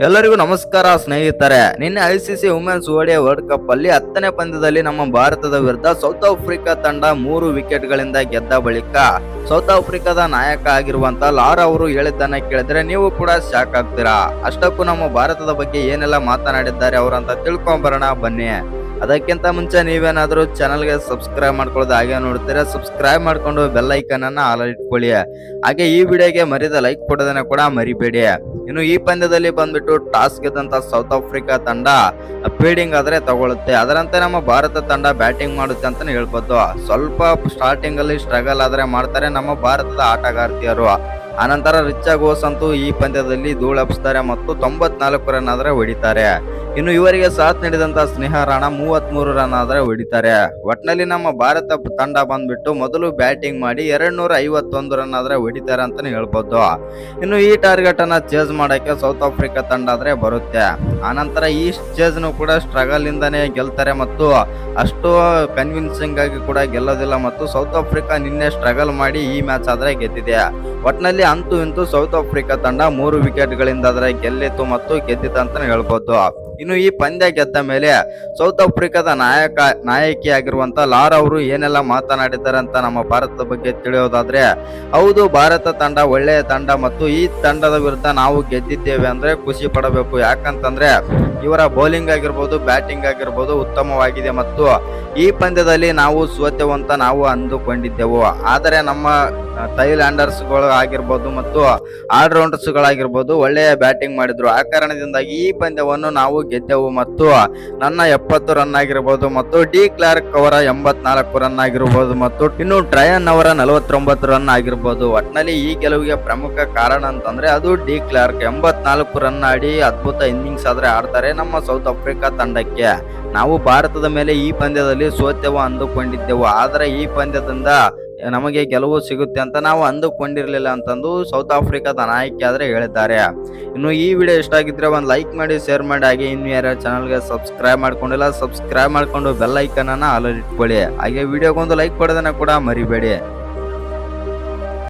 ಎಲ್ಲರಿಗೂ ನಮಸ್ಕಾರ, ಸ್ನೇಹಿತರೆ. ನಿನ್ನೆ ಐಸಿಸಿ ವುಮೆನ್ಸ್ ಓಡಿಯ ವರ್ಲ್ಡ್ ಕಪ್ ಅಲ್ಲಿ ಹತ್ತನೇ ಪಂದ್ಯದಲ್ಲಿ ನಮ್ಮ ಭಾರತದ ವಿರುದ್ಧ ಸೌತ್ ಆಫ್ರಿಕಾ ತಂಡ ಮೂರು ವಿಕೆಟ್ ಗಳಿಂದ ಗೆದ್ದ ಬಳಿಕ ಸೌತ್ ಆಫ್ರಿಕಾದ ನಾಯಕ ಆಗಿರುವಂತ ಲಾರ್ ಅವರು ಹೇಳಿದ್ದನ್ನ ಕೇಳಿದ್ರೆ ನೀವು ಕೂಡ ಶಾಕ್ ಆಗ್ತೀರಾ. ಅಷ್ಟಕ್ಕೂ ನಮ್ಮ ಭಾರತದ ಬಗ್ಗೆ ಏನೆಲ್ಲ ಮಾತನಾಡಿದ್ದಾರೆ ಅವರಂತ ತಿಳ್ಕೊಂಬರೋಣ, ಬನ್ನಿ. ಅದಕ್ಕಿಂತ ಮುಂಚೆ ನೀವೇನಾದ್ರೂ ಚಾನಲ್ಗೆ ಸಬ್ಸ್ಕ್ರೈಬ್ ಮಾಡ್ಕೊಳ್ಳೋದು ಹಾಗೆ ನೋಡ್ತೀರಾ ಸಬ್ಸ್ಕ್ರೈಬ್ ಮಾಡ್ಕೊಂಡು ಅನ್ನ ಆಲ್ ಇಟ್ಕೊಳ್ಳಿ. ಹಾಗೆ ಈ ವಿಡಿಯೋಗೆ ಮರಿದ ಲೈಕ್ ಕೊಡೋದನ್ನ ಕೂಡ ಮರಿಬೇಡಿ. ಇನ್ನು ಈ ಪಂದ್ಯದಲ್ಲಿ ಬಂದ್ಬಿಟ್ಟು ಟಾಸ್ ಗೆದ್ದಂತ ಸೌತ್ ಆಫ್ರಿಕಾ ತಂಡ ಫೀಲ್ಡಿಂಗ್ ಆದ್ರೆ ತಗೊಳುತ್ತೆ ಅದರಂತೆ ನಮ್ಮ ಭಾರತ ತಂಡ ಬ್ಯಾಟಿಂಗ್ ಮಾಡುತ್ತೆ ಅಂತಾನೆ ಹೇಳ್ಬೋದು. ಸ್ವಲ್ಪ ಸ್ಟಾರ್ಟಿಂಗ್ ಅಲ್ಲಿ ಸ್ಟ್ರಗಲ್ ಆದ್ರೆ ಮಾಡ್ತಾರೆ ನಮ್ಮ ಭಾರತದ ಆಟಗಾರ್ತಿಯರು. ಆನಂತರ ರಿಚಾ ಘೋಷ್ ಅಂತೂ ಈ ಪಂದ್ಯದಲ್ಲಿ ಧೂಳಪ್ಪಿಸ್ತಾರೆ ಮತ್ತು ತೊಂಬತ್ನಾಲ್ಕು ರನ್ ಆದ್ರೆ ಹೊಡಿತಾರೆ. ಇನ್ನು ಇವರಿಗೆ ಸಾಥ್ ನೀಡಿದಂತ ಸ್ನೇಹ ರಾಣ ಮೂವತ್ತ್ ಮೂರು ರನ್ ಆದರೆ ಹೊಡಿತಾರೆ. ಒಟ್ನಲ್ಲಿ ನಮ್ಮ ಭಾರತ ತಂಡ ಬಂದ್ಬಿಟ್ಟು ಮೊದಲು ಬ್ಯಾಟಿಂಗ್ ಮಾಡಿ ಎರಡ್ ನೂರ ಐವತ್ತೊಂದು ರನ್ ಆದ್ರೆ ಹೊಡಿತಾರೆ ಅಂತಾನೆ ಹೇಳ್ಬೋದು. ಇನ್ನು ಈ ಟಾರ್ಗೆಟ್ ಅನ್ನ ಚೇಸ್ ಮಾಡಕ್ಕೆ ಸೌತ್ ಆಫ್ರಿಕಾ ತಂಡ ಆದ್ರೆ ಬರುತ್ತೆ. ಆನಂತರ ಈ ಚೇಸ್ ನು ಕೂಡ ಸ್ಟ್ರಗಲ್ ಇಂದಾನೆ ಗೆಲ್ತಾರೆ ಮತ್ತು ಅಷ್ಟು ಕನ್ವಿನ್ಸಿಂಗ್ ಆಗಿ ಕೂಡ ಗೆಲ್ಲೋದಿಲ್ಲ ಮತ್ತು ಸೌತ್ ಆಫ್ರಿಕಾ ನಿನ್ನೆ ಸ್ಟ್ರಗಲ್ ಮಾಡಿ ಈ ಮ್ಯಾಚ್ ಆದ್ರೆ ಗೆದ್ದಿದೆ. ಒಟ್ನಲ್ಲಿ ಅಂತೂ ಇಂತೂ ಸೌತ್ ಆಫ್ರಿಕಾ ತಂಡ ಮೂರು ವಿಕೆಟ್ ಗಳಿಂದ ಆದ್ರೆ ಗೆಲ್ಲಿತು ಮತ್ತು ಗೆದ್ದಿತ್ತು ಅಂತಾನೆ ಹೇಳ್ಬೋದು. ಇನ್ನು ಈ ಪಂದ್ಯ ಗೆದ್ದ ಮೇಲೆ ಸೌತ್ ಆಫ್ರಿಕಾದ ನಾಯಕ ನಾಯಕಿ ಆಗಿರುವಂತ ಲಾರ್ ಅವರು ಏನೆಲ್ಲ ಮಾತನಾಡಿದ್ದಾರೆ ಅಂತ ನಮ್ಮ ಭಾರತದ ಬಗ್ಗೆ ತಿಳಿಯೋದಾದ್ರೆ, ಹೌದು, ಭಾರತ ತಂಡ ಒಳ್ಳೆಯ ತಂಡ ಮತ್ತು ಈ ತಂಡದ ವಿರುದ್ಧ ನಾವು ಗೆದ್ದಿದ್ದೇವೆ ಅಂದ್ರೆ ಖುಷಿ ಪಡಬೇಕು. ಯಾಕಂತಂದ್ರೆ ಇವರ ಬೌಲಿಂಗ್ ಆಗಿರ್ಬೋದು ಬ್ಯಾಟಿಂಗ್ ಆಗಿರ್ಬೋದು ಉತ್ತಮವಾಗಿದೆ ಮತ್ತು ಈ ಪಂದ್ಯದಲ್ಲಿ ನಾವು ಸೋತೆವು ಅಂತ ನಾವು ಅಂದುಕೊಂಡಿದ್ದೆವು. ಆದರೆ ನಮ್ಮ ಥೈಲ್ಯಾಂಡರ್ಸ್ಗಳು ಆಗಿರ್ಬೋದು ಮತ್ತು ಆಲ್ರೌಂಡರ್ಸ್ಗಳಾಗಿರ್ಬೋದು ಒಳ್ಳೆಯ ಬ್ಯಾಟಿಂಗ್ ಮಾಡಿದ್ರು. ಆ ಕಾರಣದಿಂದಾಗಿ ಈ ಪಂದ್ಯವನ್ನು ನಾವು ಗೆದ್ದೆವು ಮತ್ತು ನನ್ನ ಎಪ್ಪತ್ತು ರನ್ ಆಗಿರ್ಬೋದು ಮತ್ತು ಡಿ ಕ್ಲಾರ್ಕ್ ಅವರ ಎಂಬತ್ನಾಲ್ಕು ರನ್ ಆಗಿರ್ಬೋದು ಮತ್ತು ಇನ್ನು ಟ್ರಯನ್ ಅವರ ನಲವತ್ತೊಂಬತ್ತು ರನ್ ಆಗಿರ್ಬೋದು. ಒಟ್ನಲ್ಲಿ ಈ ಗೆಲುವಿಗೆ ಪ್ರಮುಖ ಕಾರಣ ಅಂತಂದ್ರೆ ಅದು ಡಿ ಕ್ಲಾರ್ಕ್. ಎಂಬತ್ನಾಲ್ಕು ರನ್ ಆಡಿ ಅದ್ಭುತ ಇನ್ನಿಂಗ್ಸ್ ಆದ್ರೆ ಆಡ್ತಾರೆ. ನಮ್ಮ ಸೌತ್ ಆಫ್ರಿಕಾ ತಂಡಕ್ಕೆ. ನಾವು ಭಾರತದ ಮೇಲೆ ಈ ಪಂದ್ಯದಲ್ಲಿ ಸೋತೆವು ಅಂದುಕೊಂಡಿದ್ದೆವು. ಆದರೆ ಈ ಪಂದ್ಯದಿಂದ ನಮಗೆ ಗೆಲುವು ಸಿಗುತ್ತೆ ಅಂತ ನಾವು ಅಂದುಕೊಂಡಿರಲಿಲ್ಲ ಅಂತಂದು ಸೌತ್ ಆಫ್ರಿಕಾದ ನಾಯಕಿ ಆದ್ರೆ ಹೇಳಿದ್ದಾರೆ. ಇನ್ನು ಈ ವಿಡಿಯೋ ಇಷ್ಟ ಆಗಿದ್ರೆ ಒಂದು ಲೈಕ್ ಮಾಡಿ, ಶೇರ್ ಮಾಡಿ. ಹಾಗೆ ಇನ್ನು ಯಾರ ಚಾನಲ್ಗೆ ಸಬ್ಸ್ಕ್ರೈಬ್ ಮಾಡ್ಕೊಂಡಿಲ್ಲ, ಸಬ್ಸ್ಕ್ರೈಬ್ ಮಾಡ್ಕೊಂಡು ಬೆಲ್ ಐಕನನ್ನು ಇಟ್ಕೊಳ್ಳಿ. ಹಾಗೆ ವಿಡಿಯೋಗೊಂದು ಲೈಕ್ ಕೊಡೋದನ್ನು ಕೂಡ ಮರಿಬೇಡಿ.